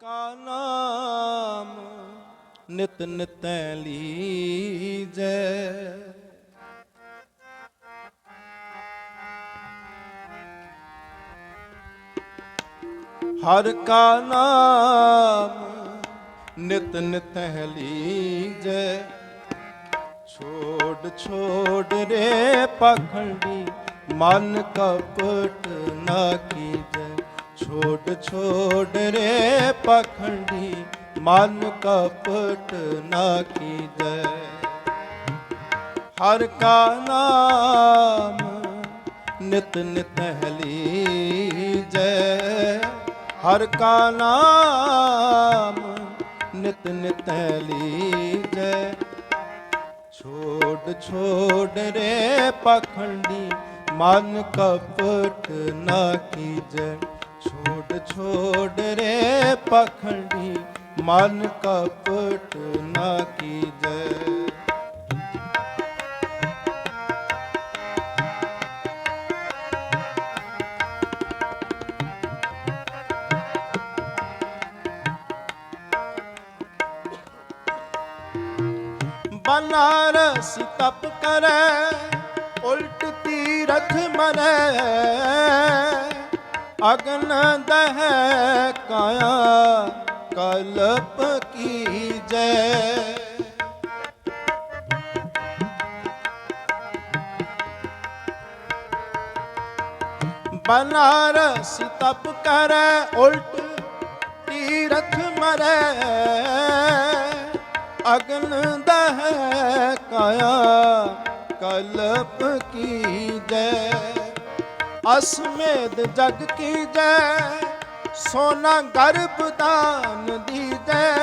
ਕਾ ਨਾਮ ਨਿਤ ਨਿਤੈ ਲੀਜੈ। ਹਰ ਕਾ ਨਾਮ ਨਿਤ ਨਿਤੈ ਲੀਜੈ। ਛੋੜ ਛੋੜ ਰੇ ਪਖੰਡੀ ਮਨ ਕਪਟ ਨਾ ਕੀਜੈ। ਛੋੜ ਛੋੜ ਰੇ ਪਖੰਡੀ, ਮਨ ਕਪਟ ਨਾ ਕੀਜੈ। ਹਰ ਕਾ ਨਾਮ ਨਿਤ ਨਿਤ ਲੀਜੈ। ਹਰ ਕਾ ਨਾਮ ਨਿਤ ਨਿਤ ਲੀਜੈ। ਛੋੜ ਛੋੜ ਰੇ ਪਖੰਡੀ, ਮਨ ਕਪਟ ਨਾ ਕੀਜੈ। ਛੋੜ ਛੋੜ ਰੇ ਪਖੰਡੀ ਮਨ ਕਪਟ ਨਾ ਕੀਜੈ। ਬਨਾਰਸ ਤਪ ਕਰੈ ਉਲਟ ਤੀਰਥ ਮਰੈ ਅਗਨ ਦਹਿ ਕਾਇਆ ਕਲਪ ਕੀ ਕੀਜੈ ਬਨਾਰਸ ਤਪ ਕਰੈ, ਉਲਟ ਤੀਰਥ ਮਰੈ। ਅਗਨ ਦਹਿ ਕਾਇਆ ਕਲਪ ਕੀਜੈ ਅਸਮੇਧ ਜਗ ਕੀਜੈ ਸੋਨਾ ਗਰਭ ਦਾਨ ਦੀਜੈ।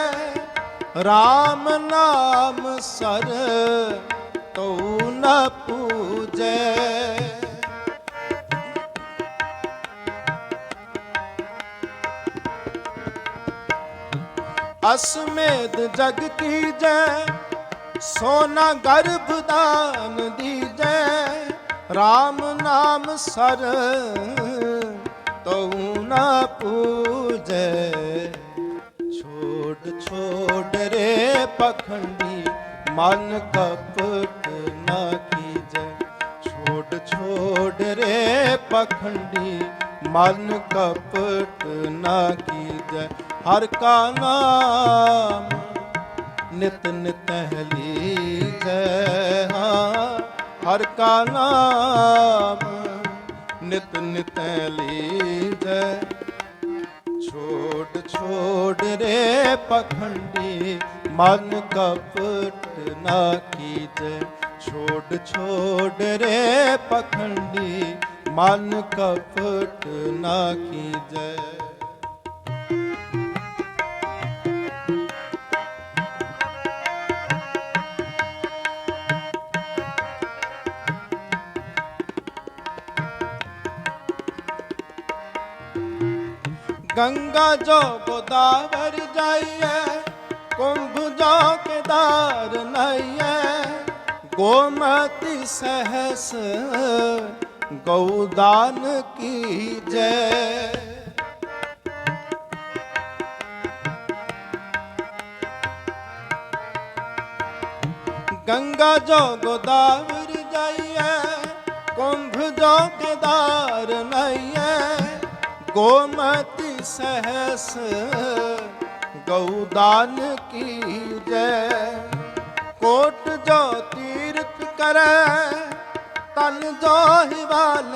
RAM ਨਾਮ ਸਰ ਤਉ ਨ ਪੂਜੈ। ਅਸਮੇਧ ਜਗ ਕੀ ਜੈ? ਸੋਨਾ ਗਰਭ ਦਾਨ ਦੀਜੈ। RAM ਨਾਮ ਸਰ, ਤਉ ਨਾ ਪੂਜੈ। ਛੋੜ ਛੋੜ ਰੇ ਪਖੰਡੀ, ਮਨ ਕਪਟ ਨਾ ਕੀਜੈ। ਛੋੜ ਛੋੜ ਰੇ ਪਖੰਡੀ, ਮਨ ਕਪਟ ਨਾ ਕੀਜੈ। ਹਰ ਕਾ ਨਾਮ ਨਿਤ ਨਿਤ ਲੀਜੈ, ਹਾਂ। ਹਰ ਕਾ ਨਾਮ ਨਿਤ ਨਿਤ ਲੀਜੈ। ਛੋੜ ਛੋੜ ਰੇ ਪਖੰਡੀ ਮਨ ਕਪਟ ਨਾ ਕੀਜੈ। ਛੋੜ ਛੋੜ ਰੇ ਪਖੰਡੀ ਮਨ ਕਪਟ ਨਾ ਕੀਜੈ। ਗੰਗਾ ਜੋ ਗੋਦਾਵਰ ਜਾਈਏ ਕੁੰਭ ਜੋ ਕੇਦਾਰ ਨਈਏ ਗੋਮਤੀ ਸਹਸ ਗਉਦਾਨ ਕੀ ਜੈ ਗੰਗਾ ਜੋ ਗੋਦਾਵਰ ਜਾਈਏ ਕੁੰਭ ਜੋ ਕੇਦਾਰ ਨਈਏ ਗੋਮਤ सहस गौदान की जय कोट जो तीर्थ कर तन जो हिवाल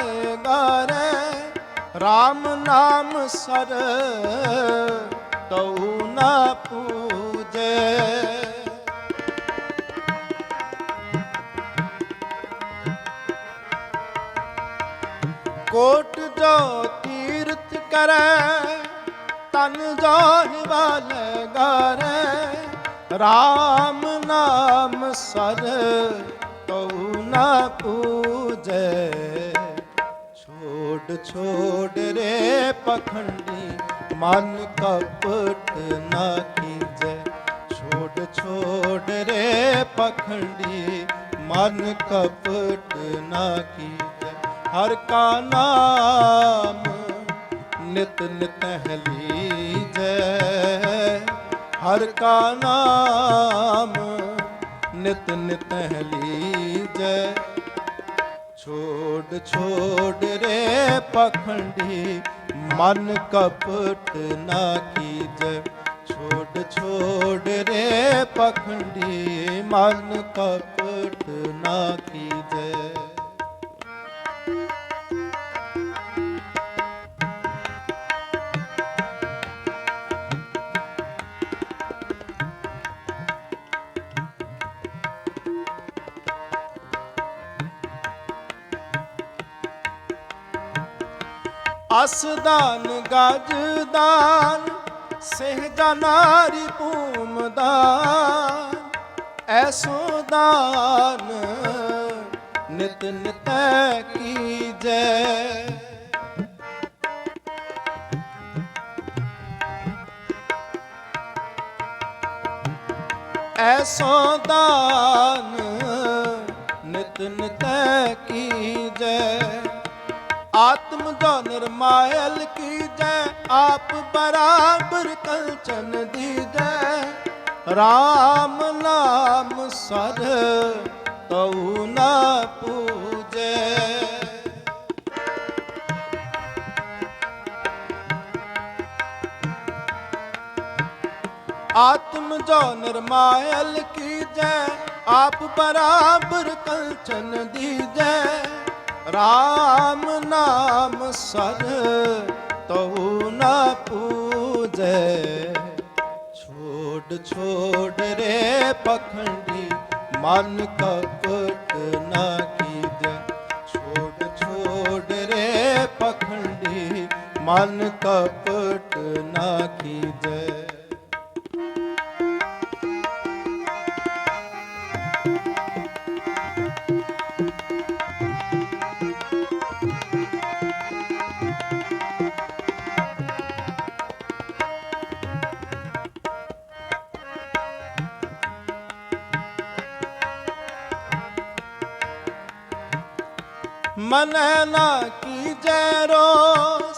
गारे राम नाम सर तो न पूजे कोट जो ਕਰੈ, ਤਨ ਜੋ ਹਿਵਾਲ ਗਾਰੈ। RAM ਨਾਮ ਸਰ ਤਉ ਨ ਪੂਜੈ। ਛੋੜ ਛੋੜ ਰੇ ਪਖੰਡੀ, ਮਨ ਕਪਟ ਨਾ ਕੀਜੈ। ਛੋੜ ਛੋੜ ਰੇ ਪਖੰਡੀ, ਮਨ ਕਪਟ ਨਾ ਕੀਜੈ। ਹਰ ਕਾ ਨਾਮ ਨਿਤ ਨਿਤ ਲੀਜੈ। ਹਰ ਕਾ ਨਾਮ ਨਿਤ ਨਿਤ ਲੀਜੈ। ਛੋੜ ਛੋੜ ਰੇ ਪਖੰਡੀ, ਮਨ ਕਪਟ ਨਾ ਕੀਜੈ। ਛੋੜ ਛੋੜ ਰੇ ਪਖੰਡੀ, ਮਨ ਕਪਟ ਨਾ ਕੀ ਅਸਦਾਨ, ਗਜਦਾਨ, ਸਹਿਜਾ ਨਾਰੀ ਭੂਮਦਾਨ। ਐਸੋ ਦਾਨ ਨਿਤ ਨਿਤੈ ਕੀਜੈ। ਐਸੋ ਦਾਨ ਨਿਤ ਨਿਤੈ ਕੀਜੈ। ਆਤਮ ਜੋ ਨਿਰਮਾਇਲ ਕੀ ਜੈ? ਆਪ ਬਰਾਬਰ ਕੰਚਨ ਦੀਜੈ। RAM ਨਾਮ ਸਰ ਤਉ ਨਾ ਪੂਜੈ। ਆਤਮ ਜੋ ਨਿਰਮਾਇਲ ਕੀ ਜੈ? ਆਪ ਬਰਾਬਰ ਕਲਚਨ ਦੀ ਜੈ RAM ਨਾਮ ਸਰ ਤਉ ਨਾ ਪੂਜੈ। ਛੋੜ ਛੋੜ ਰੇ ਪਖੰਡੀ, ਮਨ ਕਪਟ ਨਾ ਕੀਜੈ। ਛੋੜ ਛੋੜ ਰੇ ਪਖੰਡੀ, ਮਨ ਕਪਟ ਨਾ ਕੀਜੈ। ਮਨ ਨਾ ਕੀਜੈ ਰੋਸ,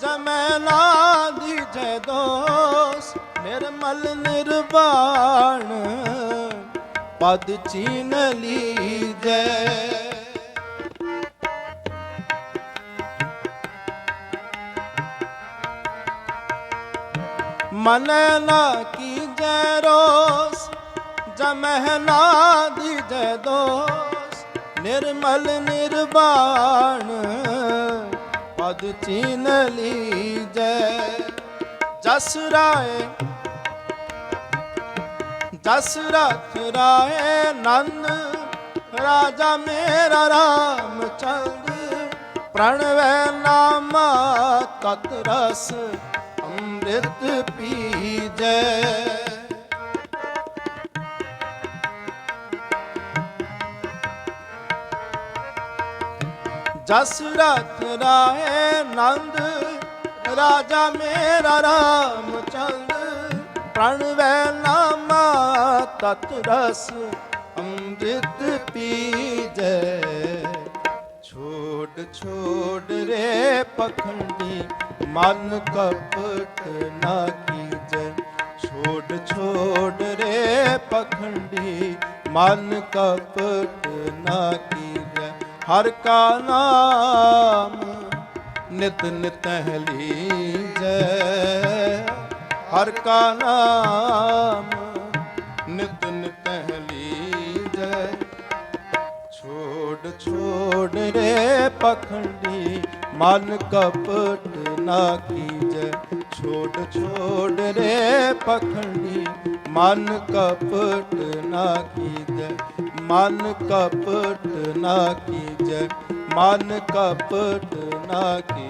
ਜਮੈ ਨਾ ਦੀਜੈ ਦੋਸ। ਨਿਰਮਲ ਨਿਰਵਾਣ ਪਦ ਚੀਨ ਲੀਜੈ। ਮਨੈ ਨਾ ਕੀਜੈ ਰੋਸ ਜਮਹਿ ਨਾ ਦੀਜੈ ਦੋਸ। ਨਿਰਮਲ ਨਿਰਵਾਣ, ਪਦ ਚੀਨ ਲੀਜੈ, ਜਸ ਰਾਏ, ਜਸ ਰਥ ਰਾਏ ਨੰਦ ਰਾਜਾ ਮੇਰਾ ਰਾਮ ਚੰਦ, ਪ੍ਰਣਵੈ ਨਾਮ ਤਤ ਰਸ, ਅੰਮ੍ਰਿਤ ਪੀਜੈ। ਜਸ ਰਥ ਰਾਏ ਨੰਦ, ਰਾਜਾ ਮੇਰਾ ਰਾਮ ਚੰਦ। ਪ੍ਰਣਵੈ ਨਾਮਾ ਤਤ ਰਸ, ਅੰਮ੍ਰਿਤ ਪੀਜੈ। ਛੋੜ ਛੋੜ ਰੇ ਪਖੰਡੀ, ਮਨ ਕਪਟ ਨਾ ਕੀਜੈ। ਛੋੜ ਛੋੜ ਰੇ ਪਖੰਡੀ, ਮਨ ਕਪਟ ਨਾ ਹਰ ਕਾ ਨਾਮ ਨਿਤ ਨਿਤ ਲੀਜੈ। ਹਰ ਕਾ ਨਾਮ ਨਿਤ ਨਿਤ ਲੀਜੈ। ਛੋੜ ਛੋੜ ਰੇ ਪਖੰਡੀ ਮਨ ਕਪਟ ਨਾ ਕੀਜੈ। ਛੋੜ ਛੋੜ ਰੇ ਪਖੰਡੀ ਮਨ ਕਪਟ ਨਾ ਕੀਜੈ। ਮਨ ਕਪਟ ਨਾ ਕੀਜੈ ਮਨ ਕਪਟ ਨਾ ਕੀ